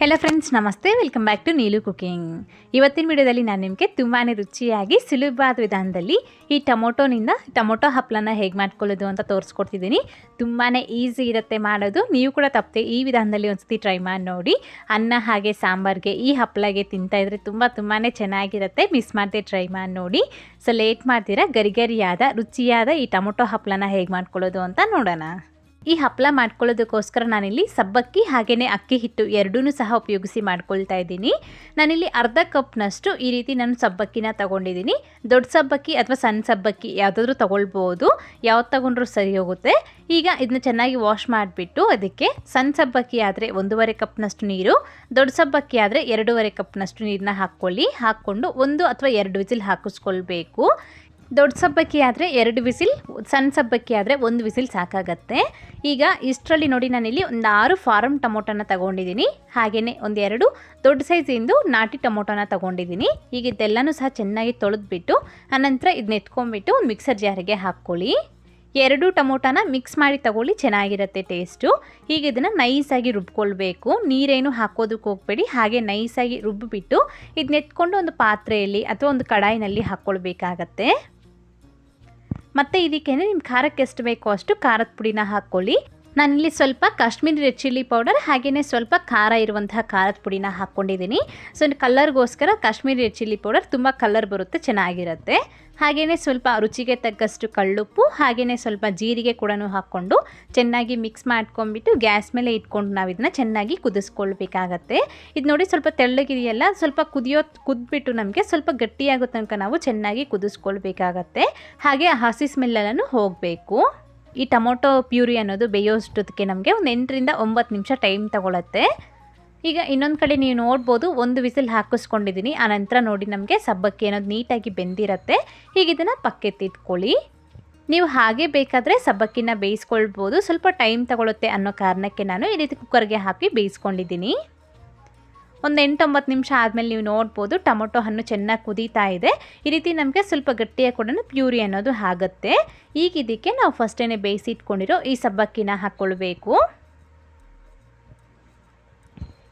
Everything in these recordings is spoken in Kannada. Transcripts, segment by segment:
ಹೆಲೋ ಫ್ರೆಂಡ್ಸ್ ನಮಸ್ತೆ. Welcome back to Neelu cooking ಇವತ್ತಿನ ವಿಡಿಯೋದಲ್ಲಿ ನಾನು ನಿಮಗೆ ತುಂಬಾ ರುಚಿಯಾಗಿ, ಸುಲಭವಾದ ವಿಧಾನದಲ್ಲಿ ಈ ಟೊಮೊಟೊನಿಂದ ಟೊಮೊಟೊ ಹಪ್ಪಳನ ಹೇಗೆ ಮಾಡ್ಕೊಳ್ಳೋದು ಅಂತ ತೋರಿಸ್ಕೊಡ್ತಿದ್ದೀನಿ. ತುಂಬಾ ಈಸಿ ಇರುತ್ತೆ ಮಾಡೋದು. ನೀವು ಕೂಡ ತಪ್ಪದೆ ಈ ವಿಧಾನದಲ್ಲಿ ಒಂದ್ಸತಿ ಟ್ರೈ ಮಾಡಿ ನೋಡಿ. ಅನ್ನ ಹಾಗೆ ಸಾಂಬಾರ್ಗೆ ಈ ಹಪ್ಪಳಗೆ ತಿಂತಾ ಇದ್ರೆ ತುಂಬ ತುಂಬಾ ಚೆನ್ನಾಗಿರುತ್ತೆ. ಮಿಸ್ ಮಾಡದೆ ಟ್ರೈ ಮಾಡಿ ನೋಡಿ. ಸೊ ಲೇಟ್ ಮಾಡ್ತೀರಾ ಗರಿಗರಿಯಾದ, ರುಚಿಯಾದ ಈ ಟೊಮೊಟೊ ಹಪ್ಪಳನ ಹೇಗೆ ಮಾಡ್ಕೊಳ್ಳೋದು ಅಂತ ನೋಡೋಣ. ಈ ಹಪ್ಪಳ ಮಾಡ್ಕೊಳ್ಳೋದಕ್ಕೋಸ್ಕರ ನಾನಿಲ್ಲಿ ಸಬ್ಬಕ್ಕಿ ಹಾಗೆಯೇ ಅಕ್ಕಿ ಹಿಟ್ಟು ಎರಡೂ ಸಹ ಉಪಯೋಗಿಸಿ ಮಾಡ್ಕೊಳ್ತಾ ಇದ್ದೀನಿ. ನಾನಿಲ್ಲಿ ಅರ್ಧ ಕಪ್ನಷ್ಟು ಈ ರೀತಿ ನಾನು ಸಬ್ಬಕ್ಕಿನ ತಗೊಂಡಿದ್ದೀನಿ. ದೊಡ್ಡ ಸಬ್ಬಕ್ಕಿ ಅಥವಾ ಸಣ್ಣ ಸಬ್ಬಕ್ಕಿ ಯಾವುದಾದ್ರೂ ತಗೊಳ್ಬೋದು. ಯಾವ್ದು ತಗೊಂಡ್ರೂ ಸರಿ ಹೋಗುತ್ತೆ. ಈಗ ಇದನ್ನ ಚೆನ್ನಾಗಿ ವಾಶ್ ಮಾಡಿಬಿಟ್ಟು ಅದಕ್ಕೆ ಸಣ್ಣ ಸಬ್ಬಕ್ಕಿ ಆದರೆ ಒಂದೂವರೆ ಕಪ್ನಷ್ಟು ನೀರು, ದೊಡ್ಡ ಸಬ್ಬಕ್ಕಿ ಆದರೆ ಎರಡೂವರೆ ಕಪ್ನಷ್ಟು ನೀರನ್ನ ಹಾಕ್ಕೊಳ್ಳಿ. ಹಾಕ್ಕೊಂಡು ಒಂದು ಅಥವಾ ಎರಡು ವಿಜಿಲ್ ಹಾಕಿಸ್ಕೊಳ್ಬೇಕು. ದೊಡ್ಡ ಸಬ್ಬಕ್ಕಿ ಆದರೆ ಎರಡು ವಿಸಿಲ್, ಸಣ್ಣ ಸಬ್ಬಕ್ಕಿ ಆದರೆ ಒಂದು ವಿಸಿಲ್ ಸಾಕಾಗತ್ತೆ. ಈಗ ಇಷ್ಟರಲ್ಲಿ ನೋಡಿ ನಾನಿಲ್ಲಿ ಒಂದು ಆರು ಫಾರಮ್ ಟೊಮೊಟೊನ ತಗೊಂಡಿದ್ದೀನಿ. ಹಾಗೆಯೇ ಒಂದೆರಡು ದೊಡ್ಡ ಸೈಜಿಂದು ನಾಟಿ ಟೊಮೊಟೊನ ತಗೊಂಡಿದ್ದೀನಿ. ಈಗ ಇದೆಲ್ಲನೂ ಸಹ ಚೆನ್ನಾಗಿ ತೊಳೆದ್ಬಿಟ್ಟು, ಆನಂತರ ಇದನ್ನ ಎತ್ಕೊಂಡ್ಬಿಟ್ಟು ಒಂದು ಮಿಕ್ಸರ್ ಜಾರಿಗೆ ಹಾಕ್ಕೊಳ್ಳಿ. ಎರಡು ಟೊಮೊಟೊನ ಮಿಕ್ಸ್ ಮಾಡಿ ತಗೊಳ್ಳಿ, ಚೆನ್ನಾಗಿರುತ್ತೆ ಟೇಸ್ಟು. ಈಗ ಇದನ್ನು ನೈಸಾಗಿ ರುಬ್ಕೊಳ್ಬೇಕು. ನೀರೇನು ಹಾಕೋದಕ್ಕೆ ಹೋಗಬೇಡಿ, ಹಾಗೆ ನೈಸಾಗಿ ರುಬ್ಬಿಬಿಟ್ಟು ಇದನ್ನೆತ್ಕೊಂಡು ಒಂದು ಪಾತ್ರೆಯಲ್ಲಿ ಅಥವಾ ಒಂದು ಕಡಾಯಿನಲ್ಲಿ ಹಾಕ್ಕೊಳ್ಬೇಕಾಗತ್ತೆ. ಮತ್ತು ಇದಕ್ಕೆ ನಿಮ್ಮ ಖಾರಕ್ಕೆ ಎಷ್ಟು ಬೇಕೋ ಅಷ್ಟು ಖಾರದ ಪುಡಿನ ಹಾಕ್ಕೊಳ್ಳಿ. ನಾನಿಲ್ಲಿ ಸ್ವಲ್ಪ ಕಾಶ್ಮೀರಿ ರೆಡ್ ಚಿಲ್ಲಿ ಪೌಡರ್ ಹಾಗೆಯೇ ಸ್ವಲ್ಪ ಖಾರ ಇರುವಂತಹ ಖಾರದ ಪುಡಿನ ಹಾಕ್ಕೊಂಡಿದ್ದೀನಿ. ಸೊ ಕಲರ್ಗೋಸ್ಕರ ಕಾಶ್ಮೀರಿ ರೆಡ್ ಚಿಲ್ಲಿ ಪೌಡರ್ ತುಂಬ ಕಲರ್ ಬರುತ್ತೆ, ಚೆನ್ನಾಗಿರುತ್ತೆ. ಹಾಗೆಯೇ ಸ್ವಲ್ಪ ರುಚಿಗೆ ತಕ್ಕಷ್ಟು ಕಳ್ಳುಪ್ಪು ಹಾಗೆಯೇ ಸ್ವಲ್ಪ ಜೀರಿಗೆ ಕೂಡ ಹಾಕ್ಕೊಂಡು ಚೆನ್ನಾಗಿ ಮಿಕ್ಸ್ ಮಾಡ್ಕೊಂಡ್ಬಿಟ್ಟು ಗ್ಯಾಸ್ ಮೇಲೆ ಇಟ್ಕೊಂಡು ನಾವು ಇದನ್ನ ಚೆನ್ನಾಗಿ ಕುದಿಸ್ಕೊಳ್ಬೇಕಾಗತ್ತೆ. ಇದು ನೋಡಿ ಸ್ವಲ್ಪ ತೆಳ್ಳಗಿದೆಯಲ್ಲ, ಸ್ವಲ್ಪ ಕುದಿಯೋ, ಕುದ್ಬಿಟ್ಟು ನಮಗೆ ಸ್ವಲ್ಪ ಗಟ್ಟಿಯಾಗೋ ತನಕ ನಾವು ಚೆನ್ನಾಗಿ ಕುದಿಸ್ಕೊಳ್ಬೇಕಾಗತ್ತೆ. ಹಾಗೆ ಹಸಿ ಸ್ಮೆಲ್ಲೆಲ್ಲನೂ ಹೋಗಬೇಕು. ಈ ಟೊಮೊಟೊ ಪ್ಯೂರಿ ಅನ್ನೋದು ಬೇಯೋಷ್ಟೊತ್ತಿಗೆ ನಮಗೆ ಒಂದು ಎಂಟರಿಂದ ಒಂಬತ್ತು ನಿಮಿಷ ಟೈಮ್ ತಗೊಳತ್ತೆ. ಈಗ ಇನ್ನೊಂದು ಕಡೆ ನೀವು ನೋಡ್ಬೋದು, ಒಂದು ವಿಸಿಲ್ ಹಾಕಿಸ್ಕೊಂಡಿದ್ದೀನಿ ಆನಂತರ ನೋಡಿ ನಮಗೆ ಸಬ್ಬಕ್ಕಿ ಅನ್ನೋದು ನೀಟಾಗಿ ಬೆಂದಿರತ್ತೆ. ಈಗ ಇದನ್ನು ಪಕ್ಕೆತ್ತಿಟ್ಕೊಳ್ಳಿ. ನೀವು ಹಾಗೆ ಬೇಕಾದರೆ ಸಬ್ಬಕ್ಕಿನ ಬೇಯಿಸ್ಕೊಳ್ಬೋದು. ಸ್ವಲ್ಪ ಟೈಮ್ ತಗೊಳುತ್ತೆ ಅನ್ನೋ ಕಾರಣಕ್ಕೆ ನಾನು ಈ ರೀತಿ ಕುಕ್ಕರ್ಗೆ ಹಾಕಿ ಬೇಯಿಸ್ಕೊಂಡಿದ್ದೀನಿ ಒಂದು ಎಂಟೊಂಬತ್ತು ನಿಮಿಷ ಆದಮೇಲೆ ನೀವು ನೋಡ್ಬೋದು ಟೊಮೊಟೊ ಹಣ್ಣು ಚೆನ್ನಾಗಿ ಕುದೀತಾ ಇದೆ. ಈ ರೀತಿ ನಮಗೆ ಸ್ವಲ್ಪ ಗಟ್ಟಿಯಾಗಿ ಕೂಡ ಪ್ಯೂರಿ ಅನ್ನೋದು ಆಗುತ್ತೆ. ಈಗ ಇದಕ್ಕೆ ನಾವು ಫಸ್ಟೇ ಬೇಯಿಸಿ ಇಟ್ಕೊಂಡಿರೋ ಈ ಸಬ್ಬಕ್ಕಿನ ಹಾಕ್ಕೊಳ್ಬೇಕು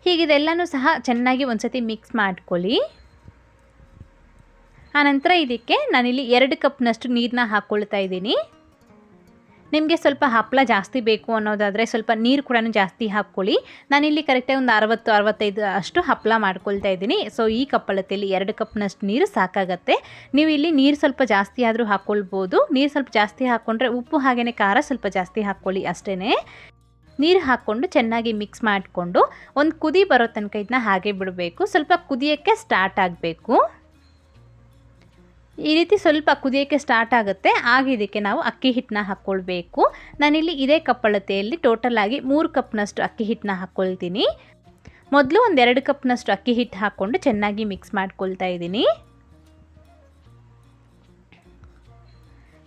ಹೀಗಿದೆಲ್ಲನೂ ಸಹ ಚೆನ್ನಾಗಿ ಒಂದ್ಸತಿ ಮಿಕ್ಸ್ ಮಾಡ್ಕೊಳ್ಳಿ. ಆನಂತರ ಇದಕ್ಕೆ ನಾನಿಲ್ಲಿ ಎರಡು ಕಪ್ನಷ್ಟು ನೀರನ್ನ ಹಾಕ್ಕೊಳ್ತಾ ಇದ್ದೀನಿ. ನಿಮಗೆ ಸ್ವಲ್ಪ ಹಪ್ಪಳ ಜಾಸ್ತಿ ಬೇಕು ಅನ್ನೋದಾದರೆ ಸ್ವಲ್ಪ ನೀರು ಕೂಡ ಜಾಸ್ತಿ ಹಾಕ್ಕೊಳ್ಳಿ. ನಾನಿಲ್ಲಿ ಕರೆಕ್ಟಾಗಿ ಒಂದು ಅರವತ್ತು, ಅರವತ್ತೈದು ಅಷ್ಟು ಹಪ್ಪಳ ಮಾಡ್ಕೊಳ್ತಾ ಇದ್ದೀನಿ. ಸೊ ಈ ಕಪ್ಪಳತೆಯಲ್ಲಿ ಎರಡು ಕಪ್ನಷ್ಟು ನೀರು ಸಾಕಾಗತ್ತೆ. ನೀವು ಇಲ್ಲಿ ನೀರು ಸ್ವಲ್ಪ ಜಾಸ್ತಿ ಆದರೂ ಹಾಕ್ಕೊಳ್ಬೋದು. ನೀರು ಸ್ವಲ್ಪ ಜಾಸ್ತಿ ಹಾಕ್ಕೊಂಡ್ರೆ ಉಪ್ಪು ಹಾಗೆಯೇ ಖಾರ ಸ್ವಲ್ಪ ಜಾಸ್ತಿ ಹಾಕ್ಕೊಳ್ಳಿ ಅಷ್ಟೇ ನೀರು ಹಾಕ್ಕೊಂಡು ಚೆನ್ನಾಗಿ ಮಿಕ್ಸ್ ಮಾಡಿಕೊಂಡು ಒಂದು ಕುದಿ ಬರೋ ತನಕ ಇದನ್ನ ಹಾಗೆ ಬಿಡಬೇಕು. ಸ್ವಲ್ಪ ಕುದಿಯೋಕ್ಕೆ ಸ್ಟಾರ್ಟ್ ಆಗಬೇಕು. ಈ ರೀತಿ ಸ್ವಲ್ಪ ಕುದಿಯೋಕ್ಕೆ ಸ್ಟಾರ್ಟ್ ಆಗುತ್ತೆ. ಆಗ ಇದಕ್ಕೆ ನಾವು ಅಕ್ಕಿ ಹಿಟ್ಟನ್ನ ಹಾಕ್ಕೊಳ್ಬೇಕು ನಾನಿಲ್ಲಿ ಇದೇ ಕಪ್ಪಳತೆಯಲ್ಲಿ ಟೋಟಲ್ ಆಗಿ ಮೂರು ಕಪ್ನಷ್ಟು ಅಕ್ಕಿ ಹಿಟ್ಟನ್ನ ಹಾಕ್ಕೊಳ್ತೀನಿ ಮೊದಲು ಒಂದೆರಡು ಕಪ್ನಷ್ಟು ಅಕ್ಕಿ ಹಿಟ್ಟು ಹಾಕ್ಕೊಂಡು ಚೆನ್ನಾಗಿ ಮಿಕ್ಸ್ ಮಾಡ್ಕೊಳ್ತಾ ಇದ್ದೀನಿ.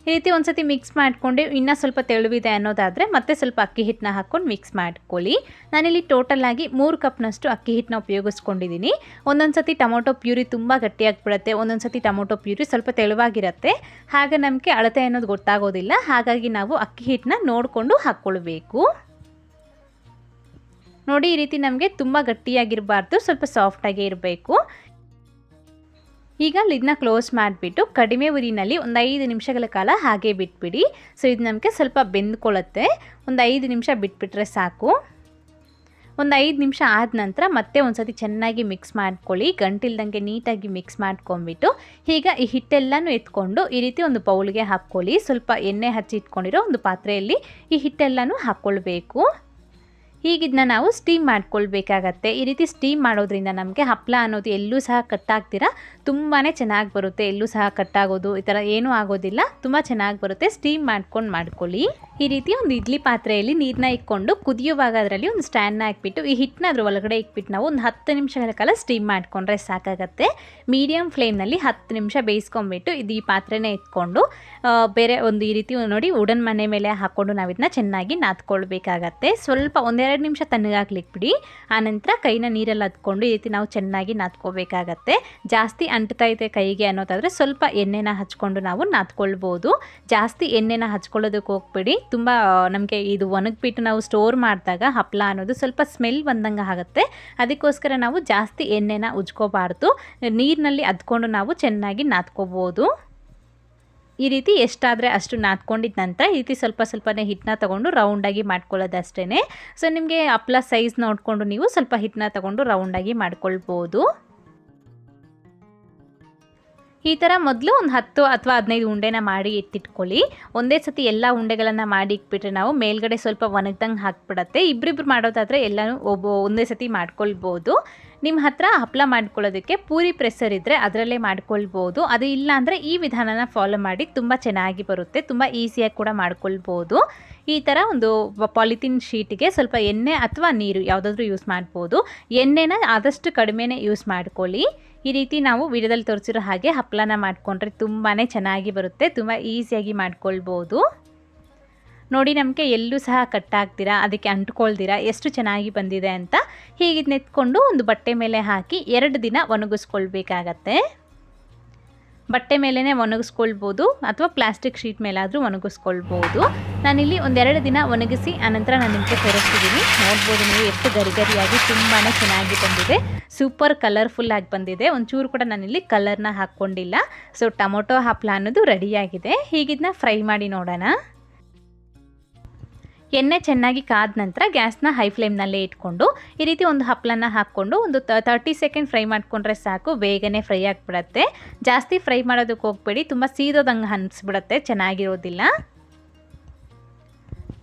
ಈ ರೀತಿ ಒಂದ್ಸತಿ ಮಿಕ್ಸ್ ಮಾಡಿಕೊಂಡು ಇನ್ನೂ ಸ್ವಲ್ಪ ತೆಳುವಿದೆ ಅನ್ನೋದಾದರೆ ಮತ್ತೆ ಸ್ವಲ್ಪ ಅಕ್ಕಿ ಹಿಟ್ಟನ್ನ ಹಾಕ್ಕೊಂಡು ಮಿಕ್ಸ್ ಮಾಡ್ಕೊಳ್ಳಿ. ನಾನಿಲ್ಲಿ ಟೋಟಲ್ ಆಗಿ ಮೂರು ಕಪ್ನಷ್ಟು ಅಕ್ಕಿ ಹಿಟ್ಟನ್ನ ಉಪಯೋಗಿಸ್ಕೊಂಡಿದ್ದೀನಿ. ಒಂದೊಂದು ಸತಿ ಟೊಮೊಟೊ ಪ್ಯೂರಿ ತುಂಬ ಗಟ್ಟಿಯಾಗಿಬಿಡುತ್ತೆ ಒಂದೊಂದು ಸತಿ ಟೊಮೊಟೊ ಪ್ಯೂರಿ ಸ್ವಲ್ಪ ತೆಳುವಾಗಿರುತ್ತೆ. ಹಾಗೆ ನಮಗೆ ಅಳತೆ ಅನ್ನೋದು ಗೊತ್ತಾಗೋದಿಲ್ಲ, ಹಾಗಾಗಿ ನಾವು ಅಕ್ಕಿ ಹಿಟ್ಟನ್ನ ನೋಡಿಕೊಂಡು ಹಾಕ್ಕೊಳ್ಬೇಕು. ನೋಡಿ ಈ ರೀತಿ ನಮಗೆ ತುಂಬ ಗಟ್ಟಿಯಾಗಿರಬಾರ್ದು, ಸ್ವಲ್ಪ ಸಾಫ್ಟಾಗೇ ಇರಬೇಕು. ಈಗ ಲಿಡ್ನ ಕ್ಲೋಸ್ ಮಾಡಿಬಿಟ್ಟು ಕಡಿಮೆ ಉರಿನಲ್ಲಿ ಒಂದು ಐದು ನಿಮಿಷಗಳ ಕಾಲ ಹಾಗೆ ಬಿಟ್ಬಿಡಿ. ಸೊ ಇದು ನಮಗೆ ಸ್ವಲ್ಪ ಬೆಂದ್ಕೊಳ್ಳುತ್ತೆ. ಒಂದು ಐದು ನಿಮಿಷ ಬಿಟ್ಬಿಟ್ರೆ ಸಾಕು. ಒಂದು ಐದು ನಿಮಿಷ ಆದ ನಂತರ ಮತ್ತೆ ಒಂದು ಸತಿ ಚೆನ್ನಾಗಿ ಮಿಕ್ಸ್ ಮಾಡ್ಕೊಳ್ಳಿ. ಗಂಟಿಲ್ದಂಗೆ ನೀಟಾಗಿ ಮಿಕ್ಸ್ ಮಾಡ್ಕೊಂಬಿಟ್ಟು ಈಗ ಈ ಹಿಟ್ಟೆಲ್ಲನೂ ಎತ್ಕೊಂಡು ಈ ರೀತಿ ಒಂದು ಬೌಲ್ಗೆ ಹಾಕ್ಕೊಳ್ಳಿ. ಸ್ವಲ್ಪ ಎಣ್ಣೆ ಹಚ್ಚಿ ಇಟ್ಕೊಂಡಿರೋ ಒಂದು ಪಾತ್ರೆಯಲ್ಲಿ ಈ ಹಿಟ್ಟೆಲ್ಲನೂ ಹಾಕ್ಕೊಳ್ಬೇಕು. ಹೀಗಿದನ್ನ ನಾವು ಸ್ಟೀಮ್ ಮಾಡ್ಕೊಳ್ಬೇಕಾಗತ್ತೆ. ಈ ರೀತಿ ಸ್ಟೀಮ್ ಮಾಡೋದ್ರಿಂದ ನಮಗೆ ಹಪ್ಪಳ ಅನ್ನೋದು ಎಲ್ಲೂ ಸಹ ಕಟ್ಟಾಗ್ತೀರ? ತುಂಬಾ ಚೆನ್ನಾಗಿ ಬರುತ್ತೆ. ಎಲ್ಲೂ ಸಹ ಕಟ್ಟಾಗೋದು. ಈ ಥರ ಏನೂ ಆಗೋದಿಲ್ಲ. ತುಂಬ ಚೆನ್ನಾಗಿ ಬರುತ್ತೆ. ಸ್ಟೀಮ್ ಮಾಡ್ಕೊಂಡು ಮಾಡ್ಕೊಳ್ಳಿ. ಈ ರೀತಿ ಒಂದು ಇಡ್ಲಿ ಪಾತ್ರೆಯಲ್ಲಿ ನೀರನ್ನ ಇಟ್ಕೊಂಡು ಕುದಿಯುವಾಗ ಅದರಲ್ಲಿ ಒಂದು ಸ್ಟ್ಯಾಂಡ್ನ ಹಾಕ್ಬಿಟ್ಟು, ಈ ಹಿಟ್ಟನ್ನ ಅದ್ರ ಒಳಗಡೆ ಇಕ್ಬಿಟ್ಟು ನಾವು ಒಂದು ಹತ್ತು ನಿಮಿಷಗಳ ಕಾಲ ಸ್ಟೀಮ್ ಮಾಡಿಕೊಂಡ್ರೆ ಸಾಕಾಗತ್ತೆ. ಮೀಡಿಯಮ್ ಫ್ಲೇಮ್ನಲ್ಲಿ ಹತ್ತು ನಿಮಿಷ ಬೇಯಿಸ್ಕೊಂಬಿಟ್ಟು ಇದು ಈ ಪಾತ್ರೆನೇ ಇಟ್ಕೊಂಡು ಬೇರೆ ಒಂದು ಈ ರೀತಿ ನೋಡಿ, ಉಡನ್ ಮನೆ ಮೇಲೆ ಹಾಕ್ಕೊಂಡು ನಾವು ಇದನ್ನ ಚೆನ್ನಾಗಿ ನಾದ್ಕೊಳ್ಬೇಕಾಗತ್ತೆ. ಸ್ವಲ್ಪ ಒಂದೆರಡು ಎರಡು ನಿಮಿಷ ತಣ್ಣಗಾಗ್ಲಿಕ್ಕೆ ಬಿಡಿ. ಆನಂತರ ಕೈನ ನೀರಲ್ಲಿ ಹತ್ಕೊಂಡು ಈ ರೀತಿ ನಾವು ಚೆನ್ನಾಗಿ ನಾದ್ಕೋಬೇಕಾಗತ್ತೆ ಜಾಸ್ತಿ ಅಂಟ್ತಾ ಇದೆ ಕೈಗೆ ಅನ್ನೋದಾದರೆ ಸ್ವಲ್ಪ ಎಣ್ಣೆನ ಹಚ್ಕೊಂಡು ನಾವು ನಾದ್ಕೊಳ್ಬೋದು ಜಾಸ್ತಿ ಎಣ್ಣೆನ ಹಚ್ಕೊಳ್ಳೋದಕ್ಕೆ ಹೋಗ್ಬೇಡಿ. ತುಂಬ ನಮಗೆ ಇದು ಒಣಗಿಬಿಟ್ಟು ನಾವು ಸ್ಟೋರ್ ಮಾಡಿದಾಗ ಹಪ್ಪಳ ಅನ್ನೋದು ಸ್ವಲ್ಪ ಸ್ಮೆಲ್ ಬಂದಂಗೆ ಆಗುತ್ತೆ. ಅದಕ್ಕೋಸ್ಕರ ನಾವು ಜಾಸ್ತಿ ಎಣ್ಣೆನ ಉಜ್ಕೋಬಾರ್ದು. ನೀರಿನಲ್ಲಿ ಅದ್ಕೊಂಡು ನಾವು ಚೆನ್ನಾಗಿ ನಾದ್ಕೋಬೋದು ಈ ರೀತಿ ಎಷ್ಟಾದರೆ ಅಷ್ಟು ನಾದ್ಕೊಂಡಿದ್ದ ನಂತರ ಈ ರೀತಿ ಸ್ವಲ್ಪ ಸ್ವಲ್ಪನೇ ಹಿಟ್ಟನ್ನ ತೊಗೊಂಡು ರೌಂಡಾಗಿ ಮಾಡ್ಕೊಳ್ಳೋದು ಅಷ್ಟೇ ಸೊ ನಿಮಗೆ ಹಪ್ಳ ಸೈಜ್ ನೋಡಿಕೊಂಡು ನೀವು ಸ್ವಲ್ಪ ಹಿಟ್ಟನ್ನ ತೊಗೊಂಡು ರೌಂಡಾಗಿ ಮಾಡ್ಕೊಳ್ಬೋದು. ಈ ಥರ ಮೊದಲು ಒಂದು ಹತ್ತು ಅಥವಾ ಹದಿನೈದು ಉಂಡೆನ ಮಾಡಿ ಎತ್ತಿಟ್ಕೊಳ್ಳಿ ಒಂದೇ ಸತಿ ಎಲ್ಲ ಉಂಡೆಗಳನ್ನು ಮಾಡಿ ಇಟ್ಬಿಟ್ರೆ ನಾವು ಮೇಲ್ಗಡೆ ಸ್ವಲ್ಪ ಒಣಗ್ದಂಗೆ ಹಾಕ್ಬಿಡತ್ತೆ. ಇಬ್ಬರಿಬ್ರು ಮಾಡೋದಾದರೆ ಎಲ್ಲನೂ ಒಬ್ಬ ಒಂದೇ ಸತಿ ಮಾಡ್ಕೊಳ್ಬೋದು. ನಿಮ್ಮ ಹತ್ರ ಹಪ್ಪಳ ಮಾಡ್ಕೊಳ್ಳೋದಕ್ಕೆ ಪೂರಿ ಪ್ರೆಸರ್ ಇದ್ದರೆ ಅದರಲ್ಲೇ ಮಾಡ್ಕೊಳ್ಬೋದು. ಅದು ಇಲ್ಲ ಅಂದರೆ ಈ ವಿಧಾನನ ಫಾಲೋ ಮಾಡಿ ತುಂಬ ಚೆನ್ನಾಗಿ ಬರುತ್ತೆ, ತುಂಬ ಈಸಿಯಾಗಿ ಕೂಡ ಮಾಡ್ಕೊಳ್ಬೋದು. ಈ ಥರ ಒಂದು ಪಾಲಿಥಿನ್ ಶೀಟಿಗೆ ಸ್ವಲ್ಪ ಎಣ್ಣೆ ಅಥವಾ ನೀರು ಯಾವುದಾದ್ರೂ ಯೂಸ್ ಮಾಡ್ಬೋದು. ಎಣ್ಣೆನ ಆದಷ್ಟು ಕಡಿಮೆನೇ ಯೂಸ್ ಮಾಡ್ಕೊಳ್ಳಿ. ಈ ರೀತಿ ನಾವು ವಿಡಿಯೋದಲ್ಲಿ ತೋರಿಸಿರೋ ಹಾಗೆ ಹಪ್ಪಳನ ಮಾಡಿಕೊಂಡ್ರೆ ತುಂಬಾ ಚೆನ್ನಾಗಿ ಬರುತ್ತೆ, ತುಂಬ ಈಸಿಯಾಗಿ ಮಾಡ್ಕೊಳ್ಬೋದು. ನೋಡಿ ನಮಗೆ ಎಲ್ಲೂ ಸಹ ಕಟ್ಟಾಗ್ತೀರಾ, ಅದಕ್ಕೆ ಅಂಟ್ಕೊಳ್ದಿರಾ, ಎಷ್ಟು ಚೆನ್ನಾಗಿ ಬಂದಿದೆ ಅಂತ ಹೀಗೆ ನೆತ್ಕೊಂಡು ಒಂದು ಬಟ್ಟೆ ಮೇಲೆ ಹಾಕಿ ಎರಡು ದಿನ ಒಣಗಿಸ್ಕೊಳ್ಬೇಕಾಗತ್ತೆ. ಬಟ್ಟೆ ಮೇಲೇ ಒಣಗಿಸ್ಕೊಳ್ಬೋದು ಅಥವಾ ಪ್ಲಾಸ್ಟಿಕ್ ಶೀಟ್ ಮೇಲಾದರೂ ಒಣಗಿಸ್ಕೊಳ್ಬೋದು. ನಾನಿಲ್ಲಿ ಒಂದೆರಡು ದಿನ ಒಣಗಿಸಿ ಆನಂತರ ನಾನು ನಿಮಗೆ ತೋರಿಸ್ತಿದ್ದೀನಿ ನೋಡ್ಬೋದು ನೀವು ಎಷ್ಟು ಗರಿ ಗರಿಯಾಗಿ ತುಂಬಾ ಚೆನ್ನಾಗಿ ಬಂದಿದೆ. ಸೂಪರ್ ಕಲರ್ಫುಲ್ ಆಗಿ ಬಂದಿದೆ. ಒಂಚೂರು ಕೂಡ ನಾನಿಲ್ಲಿ ಕಲರ್ನ ಹಾಕ್ಕೊಂಡಿಲ್ಲ. ಸೊ ಟೊಮೊಟೊ ಹಪ್ಪಳ ಅನ್ನೋದು ರೆಡಿಯಾಗಿದೆ ಹೀಗಿದನ್ನ ಫ್ರೈ ಮಾಡಿ ನೋಡೋಣ. ಎಣ್ಣೆ ಚೆನ್ನಾಗಿ ಕಾದ ನಂತರ ಗ್ಯಾಸ್ನ ಹೈ ಫ್ಲೇಮ್ನಲ್ಲೇ ಇಟ್ಕೊಂಡು ಈ ರೀತಿ ಒಂದು ಹಪ್ಪಳನ ಹಾಕ್ಕೊಂಡು ಒಂದು ತರ್ಟಿ ಸೆಕೆಂಡ್ ಫ್ರೈ ಮಾಡಿಕೊಂಡ್ರೆ ಸಾಕು, ಬೇಗನೆ ಫ್ರೈ ಆಗಿಬಿಡತ್ತೆ. ಜಾಸ್ತಿ ಫ್ರೈ ಮಾಡೋದಕ್ಕೆ ಹೋಗ್ಬೇಡಿ, ತುಂಬ ಸೀದೋದಂಗೆ ಅನಿಸ್ಬಿಡತ್ತೆ, ಚೆನ್ನಾಗಿರೋದಿಲ್ಲ.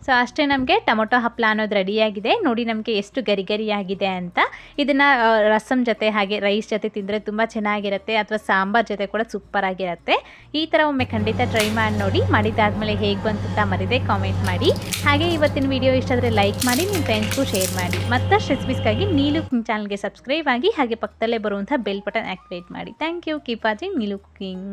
ಸೊ ಅಷ್ಟೇ ನಮಗೆ ಟೊಮೊಟೊ ಹಪ್ಪಳ ಅನ್ನೋದು ರೆಡಿಯಾಗಿದೆ. ನೋಡಿ ನಮಗೆ ಎಷ್ಟು ಗರಿ ಗರಿಯಾಗಿದೆ ಅಂತ. ಇದನ್ನು ರಸಮ್ ಜೊತೆ ಹಾಗೆ ರೈಸ್ ಜೊತೆ ತಿಂದರೆ ತುಂಬ ಚೆನ್ನಾಗಿರುತ್ತೆ. ಅಥವಾ ಸಾಂಬಾರ್ ಜೊತೆ ಕೂಡ ಸೂಪರ್ ಆಗಿರುತ್ತೆ ಈ ಥರ ಒಮ್ಮೆ ಖಂಡಿತ ಟ್ರೈ ಮಾಡಿ ನೋಡಿ. ಮಾಡಿದ್ದಾದಮೇಲೆ ಹೇಗೆ ಬಂತು ಮರಿದೆ ಕಾಮೆಂಟ್ ಮಾಡಿ. ಹಾಗೆ ಇವತ್ತಿನ ವಿಡಿಯೋ ಇಷ್ಟ ಆದರೆ ಲೈಕ್ ಮಾಡಿ ನಿಮ್ಮ ಫ್ರೆಂಡ್ಸ್ಗೂ ಶೇರ್ ಮಾಡಿ. ಮತ್ತಷ್ಟು ರೆಸಿಪೀಸ್ಗಾಗಿ ನೀಲು ಚಾನಲ್ಗೆ ಸಬ್ಸ್ಕ್ರೈಬ್ ಆಗಿ, ಹಾಗೆ ಪಕ್ಕದಲ್ಲೇ ಬರುವಂಥ ಬೆಲ್ ಬಟನ್ ಆ್ಯಕ್ಟಿವೇಟ್ ಮಾಡಿ. Thank you keep watching Neelu cooking